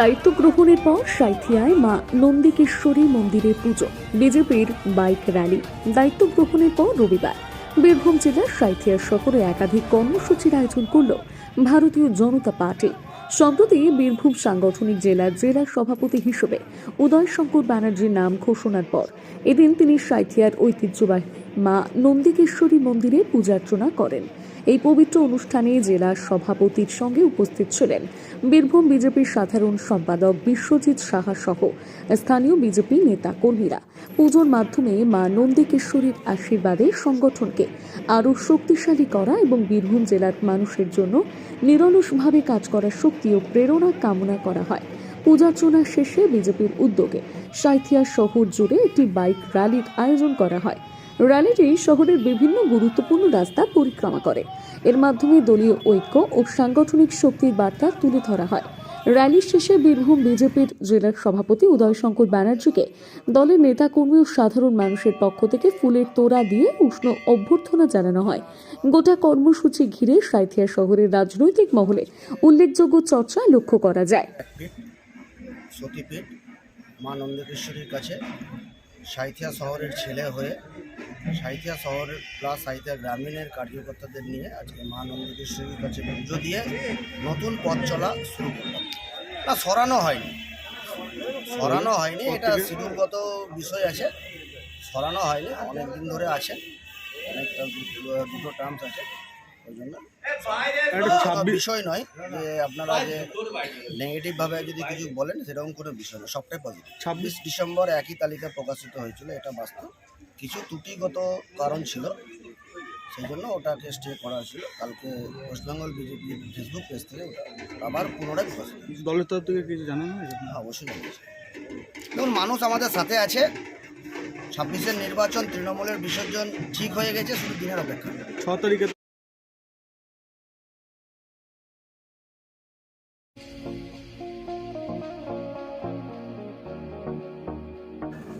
দায়িত্ব গ্রহণের পর সাঁথিয়ায় মা নন্দিকেশ্বরী মন্দিরে পুজো। বিজেপির বাইক র্যালি। দায়িত্ব গ্রহণের পর রবিবার বীরভূম জেলার সাঁথিয়া শহরে একাধিক কর্মসূচির আয়োজন করল ভারতীয় জনতা পার্টি। সম্প্রতি বীরভূম সাংগঠনিক জেলার জেলা সভাপতি হিসেবে উদয় শঙ্কর ব্যানার্জির নাম ঘোষণার পর এদিন তিনি সাঁথিয়ার ঐতিহ্যবাহী মা নন্দিকেশ্বরী মন্দিরে পূজার্চনা করেন। এই পবিত্র অনুষ্ঠানে জেলা সভাপতির সঙ্গে উপস্থিত ছিলেন বীরভূম বিজেপির সাধারণ সম্পাদক বিশ্বজিৎ সাহা সহ স্থানীয় বিজেপি নেতা কর্মীরা পুজোর মাধ্যমে মা নন্দিকেশ্বরীর আশীর্বাদে সংগঠনকে আরও শক্তিশালী করা এবং বীরভূম জেলার মানুষের জন্য নিরলসভাবে কাজ করার শক্তি ও প্রেরণা কামনা করা হয়। পূজার্চনা শেষে বিজেপির উদ্যোগে সাঁথিয়া শহর জুড়ে একটি বাইক র্যালির আয়োজন করা হয়। র্যালিটি শহরের বিভিন্ন গুরুত্বপূর্ণ রাস্তা পরিক্রমা করে। এর মাধ্যমে দলীয় ঐক্য ও সাংগঠনিক শক্তির বার্তা তুলে ধরা হয়। র্যালি শেষে বীরভূম বিজেপির জেলার সভাপতি উদয়শঙ্কর ব্যানার্জিকে দলের নেতাকর্মী ও সাধারণ মানুষের পক্ষ থেকে ফুলের তোড়া দিয়ে উষ্ণ অভ্যর্থনা জানানো হয়। গোটা কর্মসূচি ঘিরে সাঁথিয়া শহরের রাজনৈতিক মহলে উল্লেখযোগ্য চর্চা লক্ষ্য করা যায়। সতীপীঠ মা নন্দেশ্বরীর কাছে। সাঁথিয়া শহরের ছেলে হয়ে সাঁথিয়া শহরের প্লাস সাঁথিয়া গ্রামীণের কার্যকর্তাদের নিয়ে আজকে মা নন্দেশ্বরীর কাছে পুজো দিয়ে নতুন পথ চলা শুরু করলাম। না, সরানো হয়নি। সরানো হয়নি, এটা শিডিউলগত বিষয় আছে। সরানো হয়নি অনেক দিন ধরে আছে। অনেকটা দুটো টার্মস আছে। ওই জন্য বিষয় নয় যে আপনারা যে নেগেটিভ ভাবে যদি কিছু বলেন সেরকম কোনো বিষয় না সবটাই পজিটিভ ছাব্বিশ ডিসেম্বর একই তালিকা প্রকাশিত হয়েছিল এটা বাস্তব। কিছু ত্রুটিগত কারণ ছিল সেই জন্য ওটাকে স্টে করা হয়েছিল। কালকে West Bengal BJP Facebook page থেকে ওটা আবার পুনরায় প্রকাশিত দলের তরফ থেকে কিছু জানানো হ্যাঁ, অবশ্যই জানিয়েছে দেখুন মানুষ আমাদের সাথে আছে। ছাব্বিশের নির্বাচন তৃণমূলের বিসর্জন ঠিক হয়ে গেছে শুধু দিনের অপেক্ষা। ছ তারিখে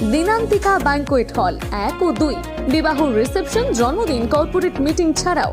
দিনান্তিকা ব্যাংকোয়েট হল এক ও দুই। বিবাহ রিসেপশন জন্মদিন কর্পোরেট মিটিং ছাড়াও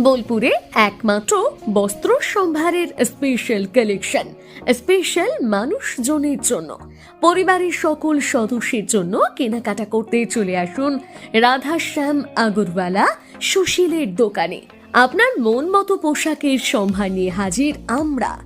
বোলপুরে একমাত্র বস্ত্র সম্ভারের স্পেশাল কালেকশন স্পেশাল মানুষজনের জন্য। পরিবারের সকল সদস্যের জন্য কেনাকাটা করতে চলে আসুন রাধাশ্যাম আগরওয়ালা সুশীলের দোকানে। আপনার মন মতো পোশাকের সম্ভার নিয়ে হাজির আমরা।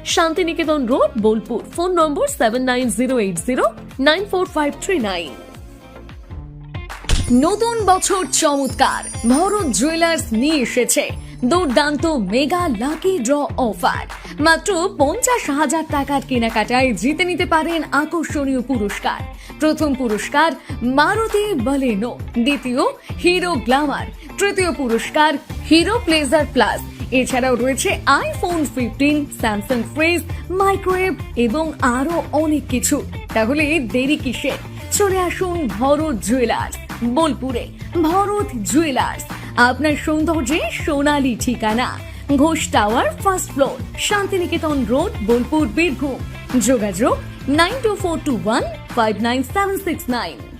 Santiniketan road, Bolpur. Phone number seven nine zero eight zero nine four five three nine নতুন বছর চমৎকার। ভরত জুয়েলার্স নিয়ে এসেছে। দুর্দান্ত মেগা লাকি ড্র অফার মাত্র পঞ্চাশ হাজার টাকার কেনাকাটায় জিতে নিতে পারেন আকর্ষণীয় পুরস্কার। প্রথম পুরস্কার মারুতি বলেনো। দ্বিতীয় হিরো গ্লামার তৃতীয় পুরস্কার হিরো প্লেজার প্লাস এছাড়াও রয়েছে iPhone fifteen Samsung fridge microwave এবং আরও অনেক কিছু। তাহলে দেরি কিসের? চলে আসুন ভরত জুয়েলার্স বোলপুরে। ভরত জুয়েলার্স আপনার সৌন্দর্যে সোনালী ঠিকানা। Ghosh tower first floor Santiniketan road, Bolpur, Birbhum. যোগাযোগ nine two four two one five nine seven six nine